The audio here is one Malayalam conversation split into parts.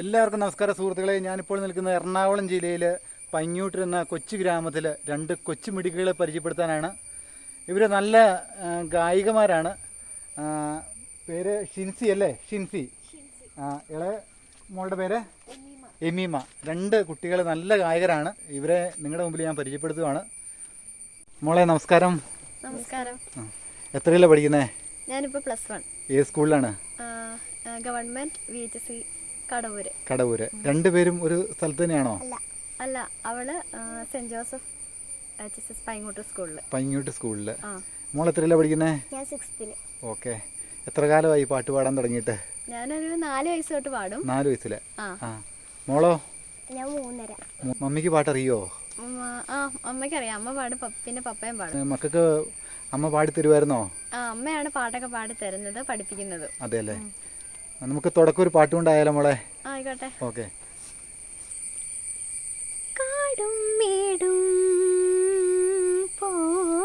എല്ലാവർക്കും നമസ്കാര സുഹൃത്തുക്കളെ. ഞാനിപ്പോൾ നിൽക്കുന്ന എറണാകുളം ജില്ലയിൽ പഞ്ഞൂട്ടർ എന്ന കൊച്ചു ഗ്രാമത്തിൽ രണ്ട് കൊച്ചു മിടുക്കുകളെ പരിചയപ്പെടുത്താനാണ്. ഇവർ നല്ല ഗായികമാരാണ്. പേര് ഷിൻസി അല്ലേ? ഷിൻസി. ആ, ഇളയ മോളുടെ പേര്? എമീമ. രണ്ട് കുട്ടികൾ നല്ല ഗായകരാണ്. ഇവരെ നിങ്ങളുടെ മുമ്പിൽ ഞാൻ പരിചയപ്പെടുത്തുവാണ്. മോളെ നമസ്കാരം. നമസ്കാരം. എത്രയിലാണ് പഠിക്കുന്നത് ഞാനിപ്പോൾ പ്ലസ് വൺ. ഏത് സ്കൂളിലാണ്? Government V H C Kadavoor. Kadavoor. രണ്ടുപേരും ഒരു സ്ഥലത്ത് തന്നെയാണോ? അല്ല അവൾ saint Joseph H S S Paingottu സ്കൂളിൽ ആ. മോൾ എത്രയിലാണ് പഠിക്കുന്നേ? ഞാൻ സിക്സ്ത്തിന് ഓക്കെ. എത്ര കാലമായി പാട്ട് പാടാൻ തുടങ്ങിയിട്ട്? ഞാനൊരു നാല് വയസ്സ് തൊട്ട് പാടും. നാല് വയസ്സിൽ? ആ. മോളോ? ഞാൻ മൂന്നര. മമ്മിക്ക് പാട്ടറിയോ? ആ അമ്മയ്ക്കറിയാം. അമ്മ പാടും പിന്നെ പപ്പയും പാടും. മക്കൾക്ക് അമ്മ പാടി തരുമായിരുന്നോ ആ അമ്മയാണ് പാട്ടൊക്കെ പാടി തരുന്നത് പഠിപ്പിക്കുന്നത്. അതെ അല്ലേ? നമുക്ക് തുടക്കം ഒരു പാട്ട് കൊണ്ടായാലോ മോളെ? ആയിക്കോട്ടെ. ഓക്കെ. കാടും മേടും പോവാലോ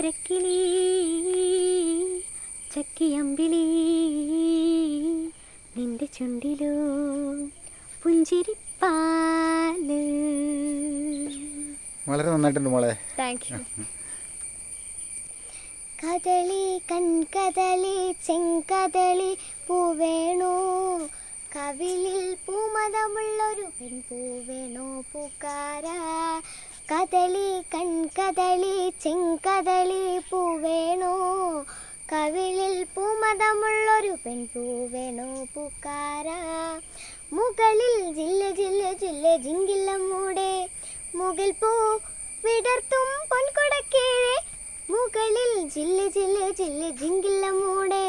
ചക്കരക്കിളി ചക്കിയമ്പിളി നിന്റെ ചുണ്ടിലോ പുഞ്ചിരിപ്പാൽ. വളരെ നന്നായിട്ടുണ്ട് മോളെ. താങ്ക് യു കദളി കൺകദളി ചെങ്കദളി പൂവേണോ കവിളിൽ പൂമതമുള്ളൊരു പെൺപൂവേണോ പൂക്കാര? കദളി കൺകദളി ചെങ്കദളി പൂവേണോ കവിളിൽ പൂമതമുള്ളൊരു പെൺപൂവേണോ പൂക്കാര? മുകളിൽ ജില്ല ജില്ല ജില്ല ജിങ്കില്ല മൂടെ മുകിൽ പൂ വിടർത്തും പൊൻകൊടക്കീഴെ മുകളിൽ ജില്ല ജില്ല ജില്ല ജിങ്കില്ല മൂടെ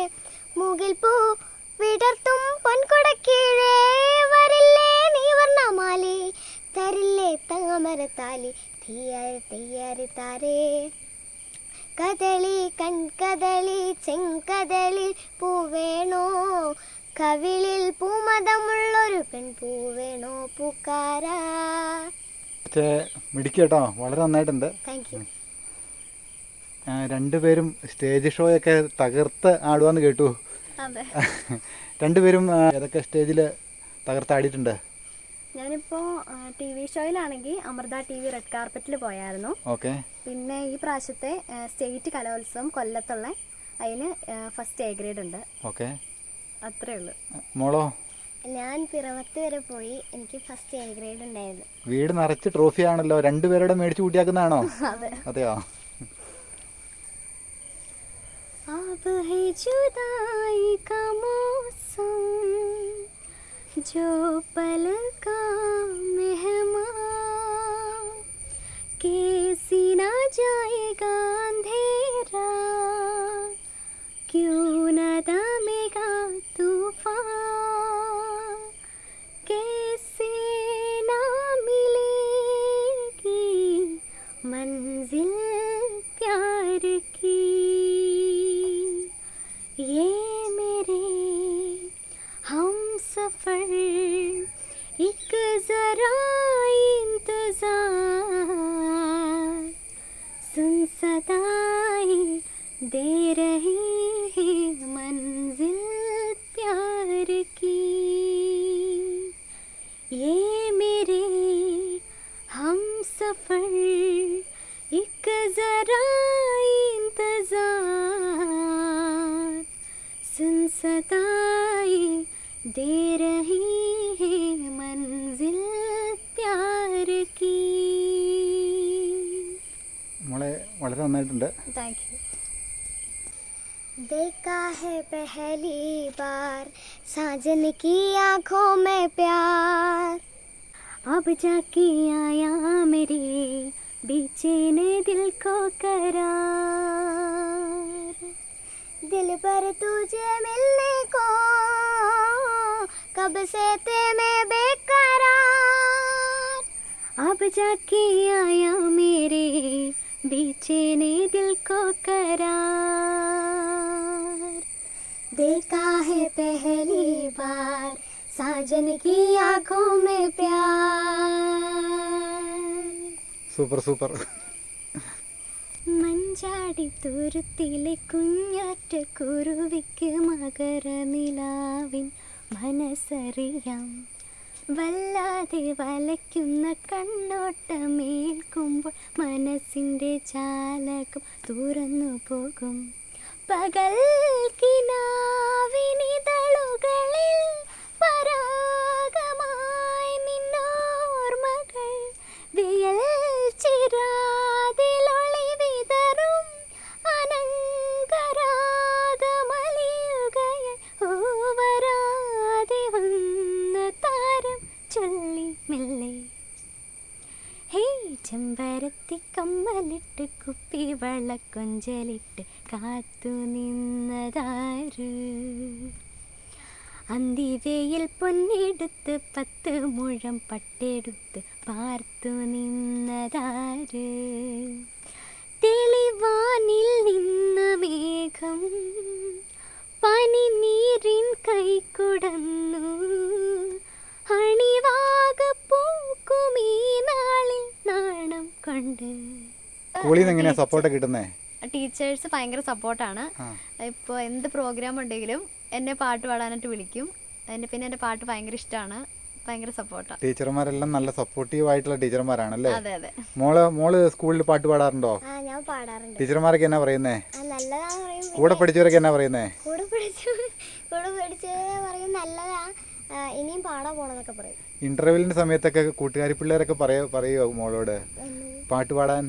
മുകിൽ പൂ വിടർത്തും പൊൻകൊടക്കീഴേ വരില്ലേ നീ വർണമാലി തരില്ലേ താമരത്താലി തീയാരി തീയാരി താരേ. കദളി കൺകദളി ചെങ്കദളി പൂവേണോ കവിളിൽ പൂമതമുള്ളൊരു പെൺപൂവേണോ പൂക്കാരാ? പക്ഷേ മിടിക്ക് കേട്ടോ വളരെ നന്നായിട്ടുണ്ട്. താങ്ക് യു രണ്ടുപേരും സ്റ്റേജ് ഷോയൊക്കെ തകർത്ത് ആടുവാന്ന് കേട്ടു. രണ്ടുപേരും ഏതൊക്കെ സ്റ്റേജിൽ തകർത്താടിയിട്ടുണ്ട്? ഞാനിപ്പോൾ ടി വി ഷോയിലാണെങ്കിൽ അമൃത ടി വി റെഡ് കാർപ്പറ്റിൽ പോയായിരുന്നു ഓക്കെ പിന്നെ ഈ പ്രാവശ്യത്തെ ആ, സ്റ്റേറ്റ് കലോത്സവം കൊല്ലത്തുള്ള അതിന് ഫസ്റ്റ് എ ഗ്രേഡ് ഉണ്ട് ഓക്കെ അത്രേ ഉള്ളൂ മോളോ ഞാൻ പിറവത്ത് വരെ പോയി എനിക്ക് ഫസ്റ്റ് എ ഗ്രേഡ് ഉണ്ടായിരുന്നു വീട് നിറച്ച് ട്രോഫി ആണല്ലോ രണ്ടുപേരുടെ മേടിച്ച് കൂട്ടിയാക്കുന്നതാണോ അതെ അതെയോ अब है जुदाई का मौसम जो पल का मेहमान कैसी ना जाएगा अंधेरा। क्यों न さいで മോളെ വളരെ നന്നായിട്ടുണ്ട് थैंक यू देखा है पहली बार साजन की आंखों में प्यार अब जाके आया मेरे बेचैन दिल को करार दिल पर तुझे मिलने कब से थे मैं बेकरार अब जाके आया मेरे बेचैने दिल को करार देखा है पहली बार साजन की आंखों में प्यार സൂപ്പർ സൂപ്പർ മഞ്ചാടി തുരുത്തിലെ കുഞ്ഞാറ്റ കുരുവിക്ക് മകരനിലാവിൻ മനസ്സറിയാം വല്ലാതെ വലയ്ക്കുന്ന കണ്ണോട്ടമേൽക്കുമ്പോൾ മനസ്സിന്റെ ചാലകം തുറന്നു പോകും. പകൽ കിനാവിനിതളുകളിൽ പരാഗമായി നിന്നോർമകൾ വിയൽ ചിരാതിലൊളി ചെമ്പരത്തി കമ്മലിട്ട് കുപ്പി വളക്കൊഞ്ചലിട്ട് കാത്തു നിന്നതാര്? അന്തിവയിൽ പൊന്നെടുത്ത് പത്ത് മുഴം പട്ടെടുത്ത് പാർത്തു നിന്നതാര്? തെളിവാനിൽ നിന്ന മേഘം പനി നീരിൻ അണിവാക പൂക്കും ഈ നാളിൽ നാണം കൊണ്ട്. സ്കൂളിൽ നിന്ന് എങ്ങനെയാ സപ്പോർട്ട് കിട്ടുന്നേ? ടീച്ചേഴ്സ് ഭയങ്കര സപ്പോർട്ടാണ്. ഇപ്പോൾ എന്ത് പ്രോഗ്രാം ഉണ്ടെങ്കിലും എന്നെ പാട്ട് പാടാനായിട്ട് വിളിക്കും. എന്നെ പിന്നെ എന്റെ പാട്ട് ഭയങ്കര ഇഷ്ടമാണ് ഭയങ്കര സപ്പോർട്ടാണ് ടീച്ചർമാരെല്ലാം നല്ല സപ്പോർട്ടീവ് ആയിട്ടുള്ള ടീച്ചർമാരാണല്ലേ? അതെ അതെ. മോൾ മോൾ സ്കൂളിൽ പാട്ട് പാടാറുണ്ടോ? ആ ഞാൻ പാടാറുണ്ട്. ടീച്ചർമാരൊക്കെ എന്നാ പറയുന്നേ? ആ നല്ലതാന്ന് പറയും കൂടെ പഠിച്ചവരൊക്കെ എന്നാ പറയുന്നേ? കൂടെ പഠിച്ചു കൂടെ പഠിച്ചവരെ പറയും നല്ലതാ. ഇനിയും പാടാൻ പോണെന്നൊക്കെ പറയും. ഇന്റർവെല്ലിന്റെ സമയത്തൊക്കെ കൂട്ടുകാരി പിള്ളേരൊക്കെ പറയോ പറയോ മോളോട്? പാട്ട് പാടാൻ?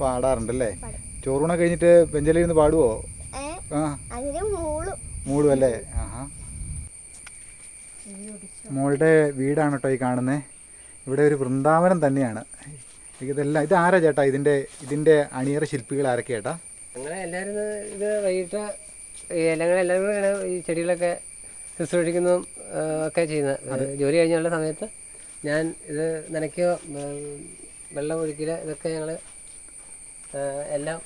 പാടാറുണ്ടല്ലേ? പാടും. ചോറൂണ കഴിഞ്ഞിട്ട് ബെഞ്ചലിരുന്ന് പാടുവോ? ഏ? ആ. അതിന് മൂളും. അല്ലേ ആഹാ. മോളുടെ വീടാണ് കേട്ടോ ഈ കാണുന്നത് ഇവിടെ ഒരു വൃന്ദാവനം തന്നെയാണ്. ഇതെല്ലാം ഇത് ആരാ ചേട്ടാ ഇതിന്റെ ഇതിന്റെ അണിയറ ശില്പികൾ ആരൊക്കെ ചേട്ടാ? അങ്ങനെ എല്ലാവരും ഇത് വൈകിട്ട് എല്ലാവരും ഇങ്ങനെ ഈ ചെടികളൊക്കെ ശുശ്രൂഷിക്കുന്നതും ഒക്കെ ചെയ്യുന്ന ജോലി കഴിഞ്ഞുള്ള സമയത്ത് ഞാൻ ഇത് നനയ്ക്കുക ഉം, വെള്ളം ഒഴിക്കുക ഇതൊക്കെ ഞങ്ങൾ എല്ലാം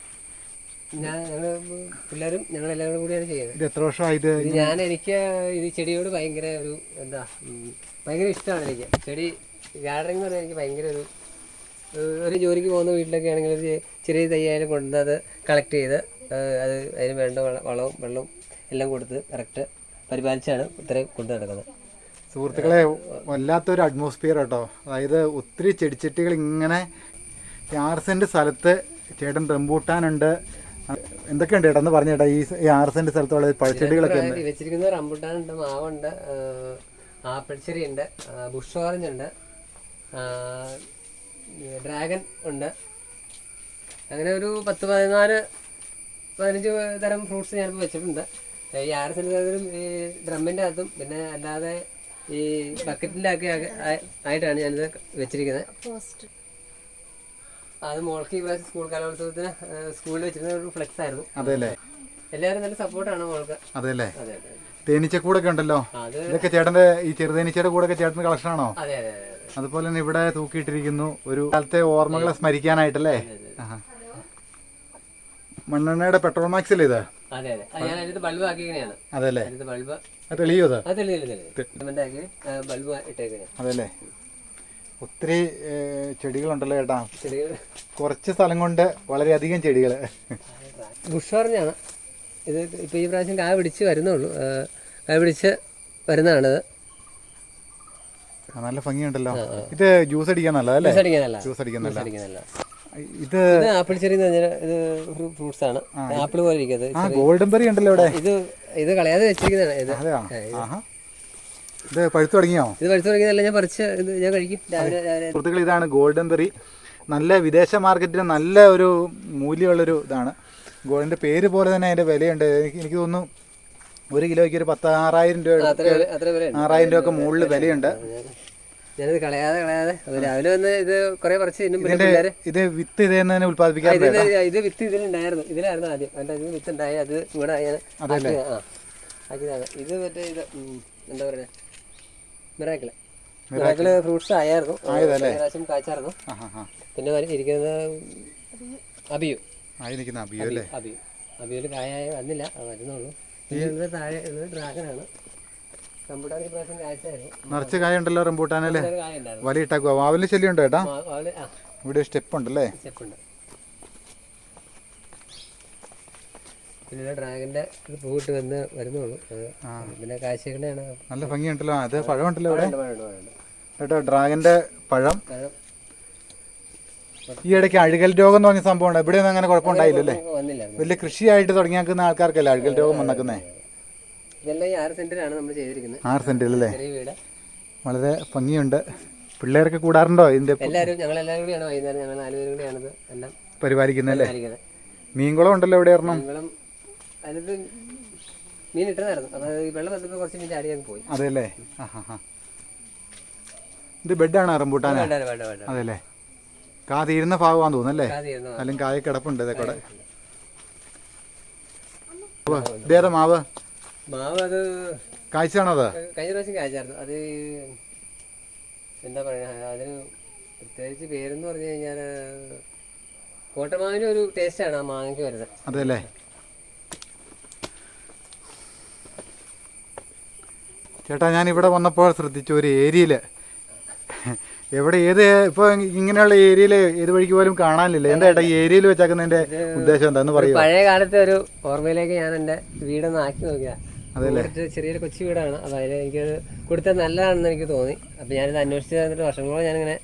ഞാൻ ഞങ്ങൾ പിള്ളേരും ഞങ്ങൾ എല്ലാവരും കൂടിയാണ് ചെയ്യുന്നത്. ഇത് എത്ര വർഷമായത്? ഞാൻ എനിക്ക് ഇത് ചെടിയോട് ഭയങ്കര ഒരു എന്താ ഭയങ്കര ഇഷ്ടമാണ് എനിക്ക്. ചെടി ഗാർഡനിങ് എന്ന് പറഞ്ഞാൽ എനിക്ക് ഭയങ്കര ഒരു ഒരു ജോലിക്ക് പോകുന്ന വീട്ടിലൊക്കെ ആണെങ്കിൽ ഒരു ചെറിയ തയ്യായാലും കൊണ്ടുവന്ന് അത് കളക്ട് ചെയ്ത് അത് അതിന് വേണ്ട വള- വളവും വെള്ളവും എല്ലാം കൊടുത്ത് കറക്റ്റ് പരിപാലിച്ചാണ് ഇത്രയും കൊണ്ടു നടക്കുന്നത്. സുഹൃത്തുക്കളെ വല്ലാത്തൊരു അറ്റ്മോസ്ഫിയർ കേട്ടോ അതായത് ഒത്തിരി ചെടിച്ചട്ടികൾ ഇങ്ങനെ ആർ സെന്റ് സ്ഥലത്ത് ചേട്ടൻ റംബൂട്ടാനുണ്ട്. എന്തൊക്കെയുണ്ട് ചേട്ടാ? എന്ന് പറഞ്ഞു ഈ ആർ ആറ് സെന്റ് സ്ഥലത്തുള്ള പഴച്ചെടികളൊക്കെ വെച്ചിരിക്കുന്ന റംബുട്ടാനുണ്ട് മാവുണ്ട് ആപ്പിൾച്ചെടി ആപ്പിൾ ഉണ്ട് ബുഷ് ഓറഞ്ച് ഉണ്ട് ഡ്രാഗൺ ഉണ്ട്. അങ്ങനെ ഒരു പത്ത് പതിനാല് പതിനഞ്ച് തരം ഫ്രൂട്ട്സ് ഞാനിപ്പോൾ വെച്ചിട്ടുണ്ട്. ഈ ആറ് സെന്റിലും ഈ ഡ്രമ്മിന്റെ അകത്തും പിന്നെ അല്ലാതെ ഈ ബക്കറ്റിന്റെ ഒക്കെ ആയി- ആയിട്ടാണ് ഞാനിത് വെച്ചിരിക്കുന്നത്. അത് മോൾക്ക് ഈ പ്രാവശ്യം സ്കൂൾ കലോത്സവത്തിന് സ്കൂളിൽ വെച്ചിരുന്ന ഒരു ഫ്ലെക്സ് ആയിരുന്നു. അതെല്ലേ എല്ലാവരും നല്ല സപ്പോർട്ടാണ് മോൾക്ക്. അതെല്ലേ അതെ അതെ തേനീച്ചക്കൂടൊക്കെ ഉണ്ടല്ലോ? ഇതൊക്കെ ചേട്ടന്റെ ഈ ചെറുതേനീച്ചയുടെ കൂടെ ഒക്കെ ചേട്ടന്റെ കളക്ഷൻ ആണോ? അതെ അതെ അതെ അതെ. അതുപോലെ തന്നെ ഇവിടെ തൂക്കിയിട്ടിരിക്കുന്നു ഒരു കാലത്തെ ഓർമ്മകളെ സ്മരിക്കാനായിട്ടല്ലേ. മണ്ണെണ്ണയുടെ പെട്രോൾ മാക്സ് അല്ലേ ഇത്? അതെ ഞാൻ ബൾബ് ആക്കിയാണ് ബൾബ്. തെളിയോ ബൾബ് ഇട്ടേക്കാണ്. അതല്ലേ? ഒത്തിരി ചെടികളുണ്ടല്ലോ ചേട്ടാ. ചെടികൾ കുറച്ച് സ്ഥലം കൊണ്ട് വളരെയധികം ചെടികൾ ബുഷ് ഇത് ഇപ്പൊ ഈ പ്രാവശ്യം കായ പിടിച്ച് വരുന്നുള്ളൂ. കായ പിടിച്ച് വരുന്നതാണിത്. നല്ല ഭംഗിയുണ്ടല്ലോ. ഇത് ജ്യൂസ് അടിക്കാൻ നല്ലതല്ലേ ജ്യൂസ് അടിക്കാനല്ല ജ്യൂസ് അടിക്കാൻ നല്ല അടിക്കാനല്ല ഇത് ആപ്പിൾ ചെറി എന്ന് പറഞ്ഞാൽ ഇത് ഫ്രൂട്ട്സ് ആണ്. ആപ്പിൾ പോലെ ഇരിക്കുന്നത്. ഗോൾഡൻ ബെറി ഉണ്ടല്ലോ ഇവിടെ. ഇത് ഇത് കളയാതെ വെച്ചിരിക്കുന്നതാണ് ഇത്. ഇത്. പഴുത്തു തുടങ്ങിയോ? ഇത് പഴുത്തു തുടങ്ങിയതല്ല ഞാൻ പറിച്ച് ഇത് ഞാൻ കഴിക്കും. രാവിലെ സുഹൃത്തുക്കൾ ഇതാണ് ഗോൾഡൻ ബെറി. നല്ല വിദേശ മാർക്കറ്റിന് നല്ല ഒരു മൂല്യമുള്ളൊരു ഇതാണ്. ഗോൾഡിന്റെ പേര് പോലെ തന്നെ അതിന്റെ വിലയുണ്ട്. എനിക്ക് എനിക്ക് തോന്നുന്നു ഒരു കിലോയ്ക്ക് ഒരു പത്ത് ആറായിരം രൂപ. ആറായിരം രൂപ ഒക്കെ മുകളിൽ വിലയുണ്ട്. ഞാനിത് കളയാതെ കളയാതെ. അത് രാവിലെ വന്ന് ഇത് കുറെ പറിച്ച് തിന്നും. പിന്നെ പിള്ളേര് ഇത് വിത്ത് ഇതേ തന്നെ ഉൽപ്പാദിപ്പിക്കാൻ ഇതിന് ഇത് വിത്ത് ഇതിലുണ്ടായിരുന്നു. ഇതിലായിരുന്നു ആദ്യം. അതിന്റെ അതിന് വിത്ത് ഉണ്ടായി അത് ഇവിടെ ഞാൻ. ഇത് അതെല്ലേ? ഇത് ഇത് ആ. ആക്കിയതാണ്. ഇത് മറ്റേ ഇത് എന്താ പറയുക മിറാക്കിൾ. മിറാക്കിൾ. ഫ്രൂട്ട്സ് ആയായിരുന്നു. പ്രാവശ്യം കായ്ച്ചായിരുന്നു പിന്നെ ഇരിക്കുന്നത് അബിയു. അബിയോ അബിയു അബിയുവിൽ കായ വന്നില്ല. വരുന്നുള്ളൂ. താഴെ ഇത് ഡ്രാഗനാണ്. കമ്പ്യൂട്ടർ കായ ഉണ്ടല്ലോ നിറച്ച് റംബൂട്ടാനല്ലേ വലിയ ഇട്ടാക്കുക വാവലിന് ശല്യം ഏട്ടാ? ഇവിടെ സ്റ്റെപ്പ് ഉണ്ടല്ലേ പിന്നെ ഡ്രാഗന്റെ പൂവിട്ട് വന്ന് വരുന്നുള്ളൂ. പിന്നെ നല്ല ഭംഗിയുണ്ടല്ലോ. അത് പഴമുണ്ടല്ലോ ഇവിടെ? ഏട്ടാ ഡ്രാഗന്റെ പഴം. ഈ ഇടയ്ക്ക് അഴുകൽ രോഗം എന്ന് പറഞ്ഞ സംഭവം ഇവിടെ ഒന്നും അങ്ങനെ കുഴപ്പമുണ്ടായില്ലല്ലേ? വലിയ കൃഷിയായിട്ട് തുടങ്ങിയാക്കുന്ന ആൾക്കാർക്കല്ലേ അഴുകൽ രോഗം വന്നേക്കുന്നേ? ഇതെല്ലാം ഈ ആറ് സെന്റിലാണ് നമ്മൾ ചെയ്തിരിക്കുന്നത്. ആറ് സെന്റിലല്ലേ? ചെറിയ വീട്. വളരെ ഭംഗിയുണ്ട്. പിള്ളേരൊക്കെ കൂടാറുണ്ടോ ഇതിന്റെ എല്ലാവരും ഞങ്ങൾ എല്ലാവരും കൂടിയാണ് വൈകുന്നേരം. ഞങ്ങൾ നാലുപേരും കൂടിയാണിത്. എല്ലാം പരിപാലിക്കുന്നത്. മീൻകുളം ഉണ്ടല്ലോ ഇവിടെ ഒരെണ്ണം. മീൻ ഇട്ടതായിരുന്നു അപ്പോൾ ഈ വെള്ളം കുറച്ച് മീൻ ചാടി അങ്ങ് പോയി. അതെല്ലേ ആ ഹാ ഹാ ഇത് ബെഡാണ് റംബൂട്ടാൻ വേണ്ട വേണ്ട വേണ്ട അതെല്ലേ കാ തീരുന്ന ഭാഗമാന്ന് തോന്നുന്നല്ലേ? കാതിരുന്നു അല്ലെങ്കിൽ കായ കിടപ്പുണ്ട് ഇതൊക്കെ ഇതേതാ മാവ്? മാവ് അത് കാഴ്ചയാണോ അത് കഴിഞ്ഞ പ്രാവശ്യം കാഴ്ചയായിരുന്നു. അത് എന്താ പറയുക അതിന് പ്രത്യേകിച്ച് പേരെന്ന് പറഞ്ഞു കഴിഞ്ഞാൽ കോട്ടമാവിന് ഒരു ടേസ്റ്റാണ് ആ മാങ്ങയ്ക്ക് വരുന്നത്. അതെല്ലേ ചേട്ടാ ഞാൻ ഇവിടെ വന്നപ്പോൾ ശ്രദ്ധിച്ചു ഒരു ഏരിയയിൽ എവിടെ ഏത് ഇപ്പൊ ഇങ്ങനെയുള്ള ഏരിയയിൽ ഏത് വഴിക്ക് പോലും കാണാനില്ല. എന്താ ഏട്ടാ ഈ ഏരിയയിൽ വെച്ചാക്കുന്നതിന്റെ ഉദ്ദേശം എന്താന്ന് പറയുക പഴയ കാലത്തെ ഒരു ഓർമ്മയിലേക്ക് ഞാൻ എന്റെ വീടൊന്ന് ആക്കി നോക്കിയാ അതെല്ലേ? ഒരു ചെറിയൊരു കൊച്ചു വീടാണ്. അപ്പൊ അതിൽ എനിക്ക് കൊടുത്താൽ നല്ലതാണെന്ന് എനിക്ക് തോന്നി. അപ്പോൾ ഞാനിത് അന്വേഷിച്ച് തന്നിട്ട് വർഷങ്ങളോളം ഞാനിങ്ങനെ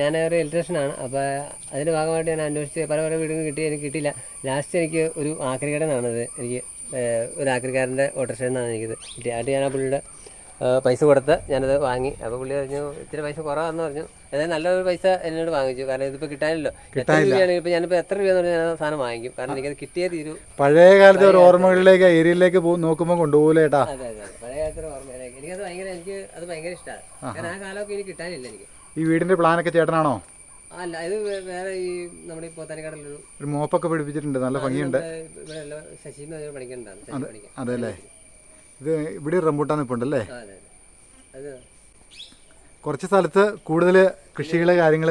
ഞാൻ ഒരു ഇലക്ട്രീഷ്യനാണ്. അപ്പോൾ അതിന്റെ ഭാഗമായിട്ട് ഞാൻ അന്വേഷിച്ച് പല പല വീടും കിട്ടി എനിക്ക് കിട്ടിയില്ല. ലാസ്റ്റ് എനിക്ക് ഒരു ആക്രികടനാണത്. എനിക്ക് ഒരു ആക്രിക്കാരന്റെ ഓട്ടോറിക്ഷയിൽ നിന്നാണ് എനിക്കിത് കിട്ടിയത്. ആയിട്ട് ഞാൻ ആ പുള്ളിയുടെ പൈസ കൊടുത്ത് ഞാനത് വാങ്ങി. അപ്പോൾ പുള്ളി പറഞ്ഞു ഇത്തിരി പൈസ കുറവാന്ന് പറഞ്ഞു. അതായത് നല്ലൊരു പൈസ എന്നോട് വാങ്ങിച്ചു. കാരണം ഇതിപ്പോ കിട്ടാനില്ലോ എത്ര രൂപയാണെങ്കിൽ ഇപ്പോൾ ഞാനിപ്പോൾ എത്ര രൂപയെന്ന് പറഞ്ഞാൽ ഞാൻ സാധനം വാങ്ങിക്കും. കാരണം എനിക്കത് കിട്ടിയേ തീരൂ. പഴയ കാലത്തെ ഒരു ഓർമ്മകളിലേക്ക് ഏരിയയിലേക്ക് നോക്കുമ്പോൾ കൊണ്ടുപോകില്ല ചേട്ടാ അതെ അതെ അതെ. പഴയ കാലത്തെ ഓർമ്മയിലേക്ക്. എനിക്കത് ഭയങ്കര എനിക്ക് അത് ഭയങ്കര ഇഷ്ടമാണ് കാരണം ആ കാലമൊക്കെ എനിക്ക് കിട്ടാനില്ല എനിക്ക്. ഈ വീടിന്റെ പ്ലാൻ ഒക്കെ ചേട്ടനാണോ? അല്ല ഇത് വേറെ ഈ നമ്മുടെ ഈ പോത്താനിക്കാടുള്ളൊരു ഒരു മോപ്പൊക്കെ പിടിപ്പിച്ചിട്ടുണ്ട്. നല്ല ഭംഗിയുണ്ട്. ഇവിടെ ശശി എന്ന് പറഞ്ഞ പണിക്കണ്ടാണ് അതെ അല്ലേ? ഇത് ഇവിടെ റംബൂട്ടാൻ നിൽപ്പുണ്ടല്ലേ ഉണ്ടല്ലേ അതെ അതെ. കുറച്ച് സ്ഥലത്ത് കൂടുതൽ കൃഷികൾ കാര്യങ്ങൾ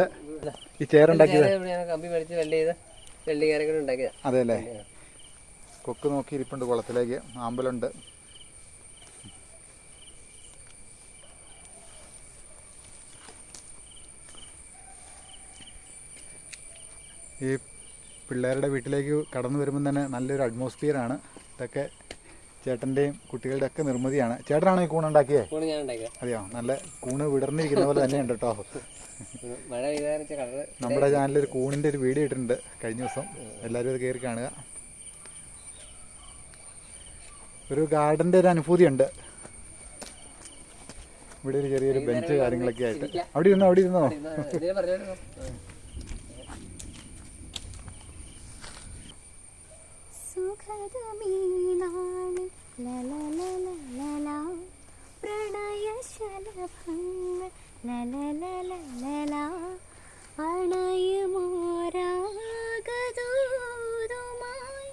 ഈ ചേറുണ്ടാക്കിയത് കമ്പി മേടിച്ച് ചെയ്ത് ഉണ്ടാക്കിയതാ. അതെല്ലേ കൊക്ക് നോക്കി ഇരിപ്പുണ്ട് കുളത്തിലേക്ക്. ആമ്പലുണ്ട്. ഈ പിള്ളേരുടെ വീട്ടിലേക്ക് കടന്നു വരുമ്പം തന്നെ നല്ലൊരു അറ്റ്മോസ്ഫിയറാണ് ഇതൊക്കെ ചേട്ടന്റെയും കുട്ടികളുടെ ഒക്കെ നിർമ്മിതിയാണ്. ചേട്ടനാണോ ഈ കൂണുണ്ടാക്കിയേ കൂണ് ഞാൻ ഉണ്ടാക്കിയത്. അതെയോ? നല്ല കൂണ് വിടർന്നിരിക്കുന്ന പോലെ തന്നെ ഉണ്ട് കേട്ടോ നമ്മുടെ ചാനലിൽ ഒരു കൂണിന്റെ ഒരു വീഡിയോ ഇട്ടിട്ടുണ്ട് കഴിഞ്ഞ ദിവസം. എല്ലാവരും അത് കയറി കാണുക. ഒരു ഗാർഡന്റെ ഒരു അനുഭൂതി ഉണ്ട്. ഇവിടെ ഒരു ചെറിയൊരു ബെഞ്ച് കാര്യങ്ങളൊക്കെ ആയിട്ട്. അവിടെ ഇരുന്നോ? അവിടെ ഇരുന്നോ? ലലലലലല പ്രണയശലഭങ്ങൾ അണയുമോരാഗദൂതുമായി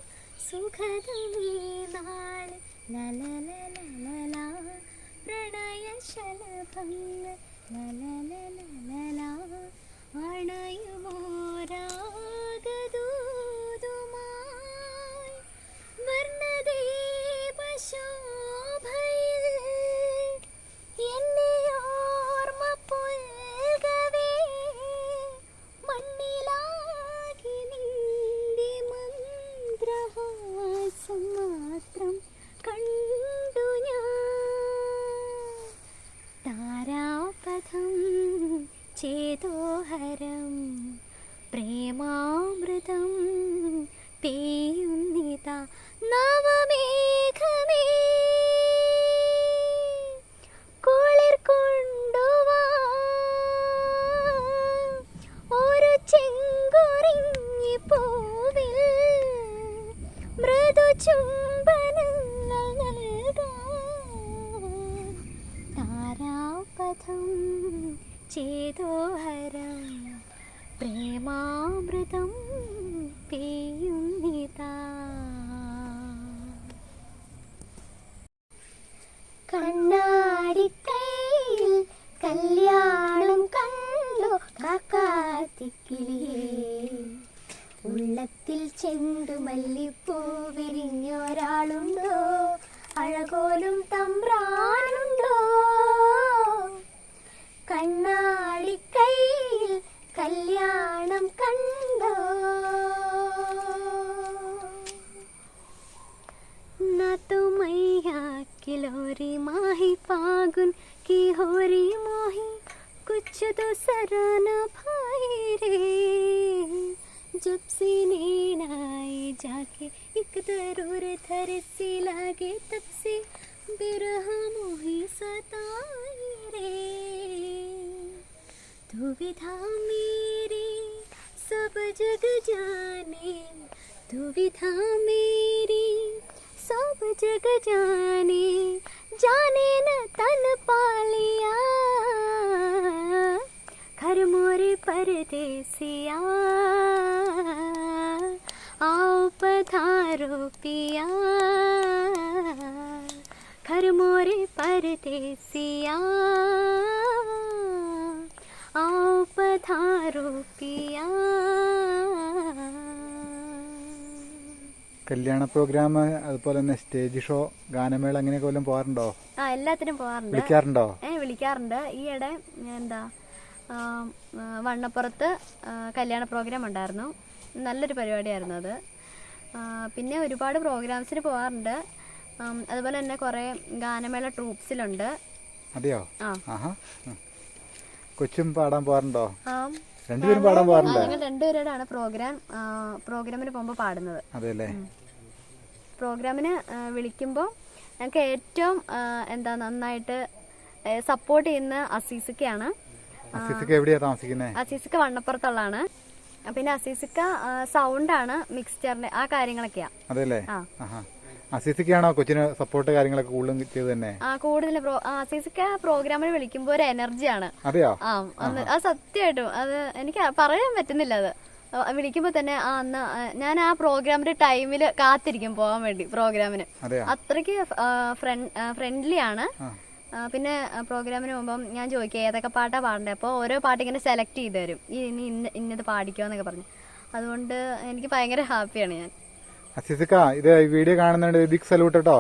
सब जग जाने जाने न तन पालिया। घर मोरे परदेसिया आओ पधारो पिया। घर मोरे परदेसिया आओ पधारो पिया। കല്യാണ പ്രോഗ്രാം അതുപോലെ തന്നെ സ്റ്റേജ് ഷോ ഗാനമേള അങ്ങനെയൊക്കെ വല്ലതും പോകാറുണ്ടോ? ആ എല്ലാത്തിനും പോകാറുണ്ട്. വിളിക്കാറുണ്ടോ? ഏ വിളിക്കാറുണ്ട്. ഈയിടെ എന്താ വണ്ണപ്പുറത്ത് കല്യാണ പ്രോഗ്രാം ഉണ്ടായിരുന്നു. നല്ലൊരു പരിപാടിയായിരുന്നു അത്. പിന്നെ ഒരുപാട് പ്രോഗ്രാംസിന് പോകാറുണ്ട്. അതുപോലെ തന്നെ കുറേ ഗാനമേള ട്രൂപ്സിലുണ്ട്. അതെയോ? ആ. കൊച്ചും പാടാൻ പോകാറുണ്ടോ? ആ. രണ്ടുപേരും പാടാൻ പാടില്ല. ഞങ്ങൾ രണ്ടുപേരോടാണ് പ്രോഗ്രാം പ്രോഗ്രാമിന് പോകുമ്പോൾ പാടുന്നത്. അതെല്ലേ? പ്രോഗ്രാമിന് വിളിക്കുമ്പോൾ ഞങ്ങൾക്ക് ഏറ്റവും എന്താ നന്നായിട്ട് സപ്പോർട്ട് ചെയ്യുന്ന അസീസിക്കയാണ് അസീസൊക്കെ എവിടെയാ താമസിക്കുന്നത് അസീസിക്ക വണ്ണപ്പുറത്തുള്ളതാണ്. പിന്നെ അസീസിക്ക സൗണ്ടാണ് മിക്സ്ചറിന്റെ ആ കാര്യങ്ങളൊക്കെയാ. അതെല്ലേ? ആ. ആഹാ അസീസൊക്കെയാണോ കൊച്ചിന് സപ്പോർട്ട് കാര്യങ്ങളൊക്കെ കൂടുതലും ചെയ്ത് തന്നെ? ആ കൂടുതൽ പ്രോ ആ, അസീസിക്ക പ്രോഗ്രാമിന് വിളിക്കുമ്പോൾ ഒരു എനർജിയാണ് അതെയോ? ആ അത് സത്യമായിട്ടും. അത് എനിക്ക് പറയാൻ പറ്റുന്നില്ല അത്. വിളിക്കുമ്പോ തന്നെ ആ ഞാൻ ആ പ്രോഗ്രാമിന്റെ ടൈമിൽ കാത്തിരിക്കും പോകാൻ വേണ്ടി പ്രോഗ്രാമിന് അത്രയ്ക്ക് ഫ്രണ്ട്ലി ആണ്. പിന്നെ പ്രോഗ്രാമിന് മുമ്പം ഞാൻ ചോദിക്കുക ഏതൊക്കെ പാട്ടാ പാടണ്ടേ? അപ്പോൾ ഓരോ പാട്ട് ഇങ്ങനെ സെലക്ട് ചെയ്ത് തരും. ഇനി ഇന്ന ഇന്നത് പാടിക്കോ എന്നൊക്കെ പറഞ്ഞു. അതുകൊണ്ട് എനിക്ക് ഭയങ്കര ഹാപ്പിയാണ് ഞാൻ. അസീസക്ക ഇത് ഈ വീഡിയോ കാണുന്നുണ്ട് ബിഗ് സല്യൂട്ട് കേട്ടോ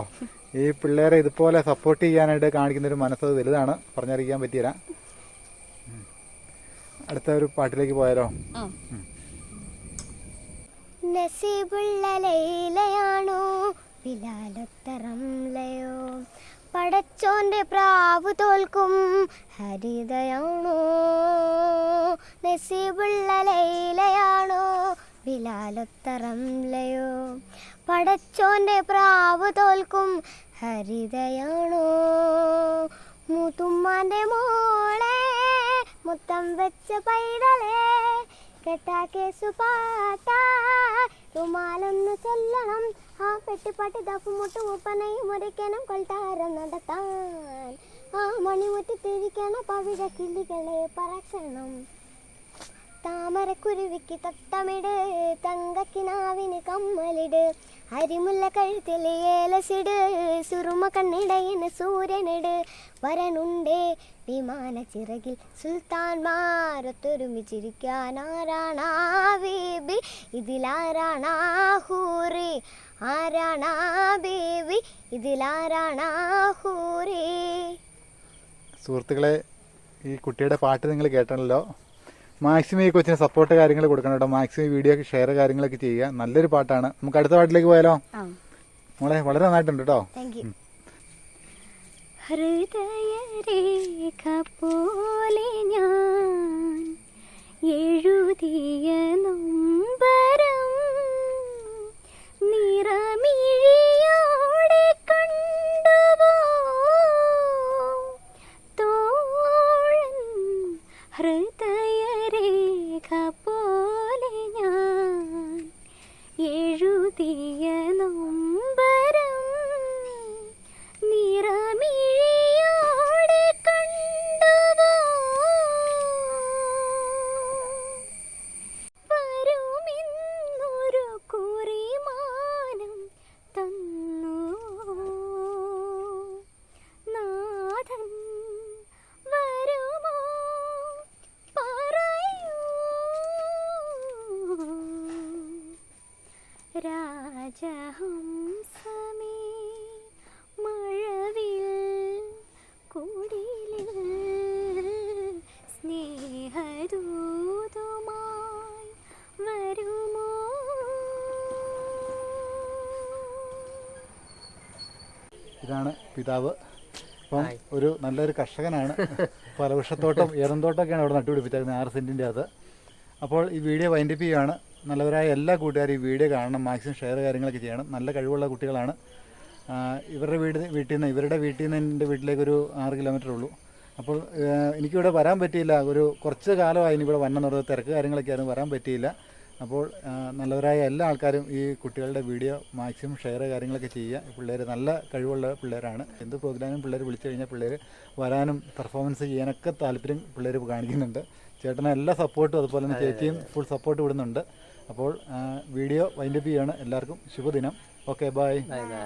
ഈ പിള്ളേരെ ഇതുപോലെ സപ്പോർട്ട് ചെയ്യാനായിട്ട് കാണിക്കുന്ന ഒരു മനസ്സത് വലുതാണ്. പറഞ്ഞറിയിക്കാൻ പറ്റിയില്ല. അടുത്ത ഒരു പാട്ടിലേക്ക് പോയാലോ? നസീബുള്ള ലൈലയാണോ ബിലാലത്തറംലയോ പടച്ചോന്റെ പ്രാവ് തോൽക്കും ഹരിതയാണോ നസീബുള്ള ലൈലയാണോ ബിലാലത്തറംലയോ പടച്ചോന്റെ പ്രാവ് തോൽക്കും ഹരിതയാണോ മൂത്തുമ്മാന്റെ മോളെ മുത്തം വെച്ച പൈതലേ കെട്ടാ കേസു പാട്ട. റുമാലൊന്ന് ചൊല്ലണം ആ പെട്ടിപ്പാട്ട് ദഫുമുട്ട് ഉപ്പനയും മുറിക്കണം കൊൽത്താരം നടത്താൻ. ആ മണിമുറ്റി തിരിക്കണം പവിഴ കിളികളെ പറക്കണം. താമരക്കുരുവിക്ക് തട്ടമിട് തങ്കക്കിനാവിന് കമ്മലിട് അരിമുല്ല കഴുത്തിൽ ഏലസിട് സുറുമ കണ്ണിടയിന് സൂര്യനിട് വരനുണ്ടേ വിമാന ചിറകിൽ സുൽത്താൻമാരൊത്തൊരുമിച്ചിരിക്കാൻ ആരാണാ ബേബി? ഇതിലാരാണാ ഹൂറി? ആരാണാ ബേബി? ഇതിലാരാണാ ഹൂറി? സുഹൃത്തുക്കളെ ഈ കുട്ടിയുടെ പാട്ട് നിങ്ങൾ കേട്ടല്ലോ മാക്സിമം ഈ കൊച്ചിന് സപ്പോർട്ട് കാര്യങ്ങൾ കൊടുക്കണം കേട്ടോ. മാക്സിമം വീഡിയോ ഷെയർ കാര്യങ്ങളൊക്കെ ചെയ്യുക. നല്ലൊരു പാട്ടാണ്. നമുക്ക് അടുത്ത പാട്ടിലേക്ക് പോയാലോ? മോളെ വളരെ നന്നായിട്ടുണ്ട് കേട്ടോ. ഹൃദയരേഖ പോലെ ഞാൻ എഴുതിയ ഇതാണ് പിതാവ്. അപ്പം ഒരു നല്ലൊരു കർഷകനാണ്. ഫലവൃക്ഷത്തോട്ടം ഏറന്തോട്ടമൊക്കെയാണ് അവിടെ നട്ടുപിടിപ്പിച്ചേക്കുന്നത് ആറ് സെന്റിന്റെ അത്. അപ്പോൾ ഈ വീഡിയോ വൈൻഡപ്പ് ചെയ്യുകയാണ് നല്ലവരായ എല്ലാ കൂട്ടുകാരും ഈ വീഡിയോ കാണണം മാക്സിമം ഷെയർ കാര്യങ്ങളൊക്കെ ചെയ്യണം. നല്ല കഴിവുള്ള കുട്ടികളാണ്. ഇവരുടെ വീട് വീട്ടിൽ നിന്ന് ഇവരുടെ വീട്ടിൽ നിന്ന് എന്റെ വീട്ടിലേക്ക് ഒരു ആറ് കിലോമീറ്റർ ഉള്ളൂ. അപ്പോൾ എനിക്കിവിടെ വരാൻ പറ്റിയില്ല. ഒരു കുറച്ച് കാലമായി ഇനി ഇവിടെ വന്ന നിർത്തി തിരക്ക് കാര്യങ്ങളൊക്കെ ആയിരുന്നു വരാൻ പറ്റിയില്ല. അപ്പോൾ നല്ലവരായ എല്ലാ ആൾക്കാരും ഈ കുട്ടികളുടെ വീഡിയോ മാക്സിമം ഷെയർ കാര്യങ്ങളൊക്കെ ചെയ്യുക. പിള്ളേർ നല്ല കഴിവുള്ള പിള്ളേരാണ്. എന്ത് പ്രോഗ്രാമും പിള്ളേർ വിളിച്ചു കഴിഞ്ഞാൽ പിള്ളേർ വരാനും പെർഫോമൻസ് ചെയ്യാനൊക്കെ താല്പര്യം പിള്ളേർ കാണിക്കുന്നുണ്ട്. ചേട്ടന് എല്ലാ സപ്പോർട്ടും അതുപോലെ തന്നെ ചേച്ചിയും ഫുൾ സപ്പോർട്ട് വിടുന്നുണ്ട്. അപ്പോൾ വീഡിയോ വൈൻഡപ്പ് ചെയ്യുകയാണ് എല്ലാവർക്കും ശുഭദിനം. Okay bye bye bye